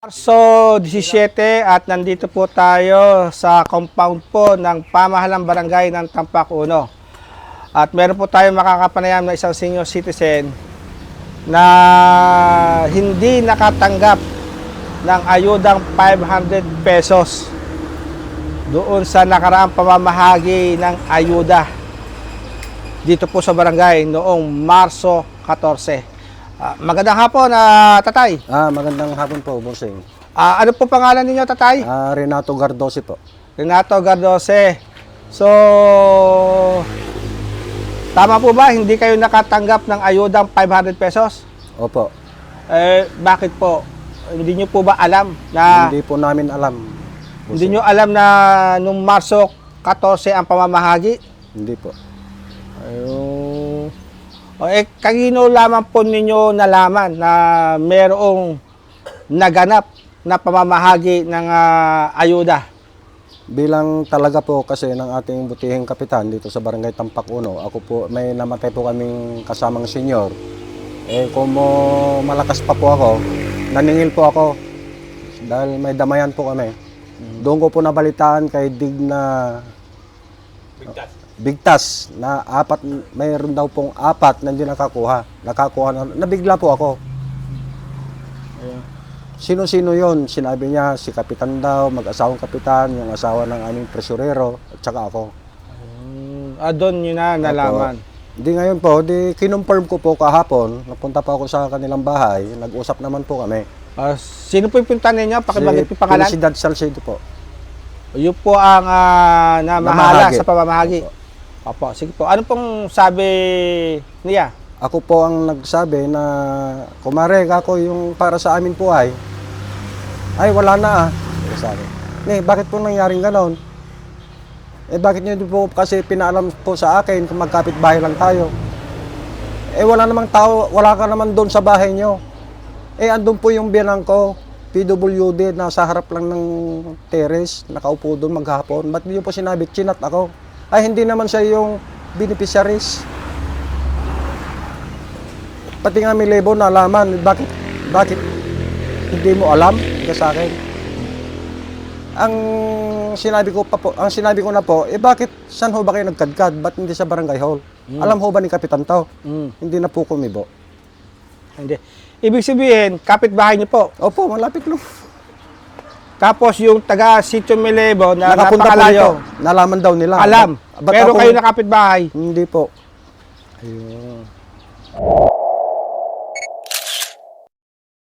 Marso 17 at nandito po tayo sa compound po ng pamahalang barangay ng Tampak Uno. At meron po tayo makakapanayam na isang senior citizen na hindi nakatanggap ng ayudang 500 pesos doon sa nakaraang pamamahagi ng ayuda dito po sa barangay noong Marso 14. Ah, magandang hapon, na tatay. Ah, magandang hapon po, Bossing. Ah, ano po pangalan ninyo, tatay? Ah, Renato Gardosi po. Renato Gardose. So, tama po ba hindi kayo nakatanggap ng ayudang 500 pesos? Opo. Eh, bakit po? Hindi nyo po ba alam na Hindi po namin alam. hindi Bossing. nyo alam na nung Marso 14 ang pamamahagi? Hindi po. Ayun. O eh, kanino lamang po ninyo nalaman na merong naganap na pamamahagi ng ah, ayuda? Bilang talaga po kasi ng ating butihing kapitan dito sa Barangay Tampak Uno, ako po, may namatay po kaming kasamang senyor. Eh, kung mo malakas pa po ako, naningil po ako. Dahil may damayan po kami. Doon ko po nabalitaan kay Dig na bigtas na apat, mayroon daw pong apat na hindi nakakuha. Nakakuha na, nabigla po ako. Sino-sino yon? Sinabi niya, si kapitan daw, mag-asawang kapitan, yung asawa ng aming presurero, at saka ako. Hmm, ah, doon nyo na nalaman. Hindi ngayon po, di kinonfirm ko po kahapon, napunta pa ako sa kanilang bahay, nag-usap naman po kami. Ah, sino po yung pinunta ninyo? Pakibagay po yung pangalan? Felicidad Salcedo po. Yun po ang ah, namahala Namahagi. sa pamamahagi. Opo, sige po. Ano pong sabi niya? Ako po ang nagsabi na, kumare, ako yung para sa amin po ay, ay wala na ah. Sabi. Ne, bakit po nangyaring ganon? Eh bakit niyo po kasi pinaalam po sa akin kung magkapit bahay lang tayo? Eh wala namang tao, wala ka naman doon sa bahay niyo. Eh andun po yung biyanang ko, PWD, nasa harap lang ng terrace, nakaupo doon maghapon. Ba't niyo po sinabi, chinat ako? Ay hindi naman siya yung beneficiaries. Pati nga may label na alaman, bakit, bakit hindi mo alam ka sa akin? Ang sinabi ko pa po, ang sinabi ko na po, eh bakit saan ho ba kayo nagkadkad? Ba't hindi sa barangay hall? Alam ho ba ni Kapitan to? Mm, Hindi na po kumibo. hindi. Ibig sabihin, kapitbahay niyo po. Opo, malapit lang. Tapos yung taga Sitio Melebo na Nakapunta po napakalayo. Nalaman daw nila. alam. Ba't pero ako- kayo na kapitbahay. Hindi po. Ayun.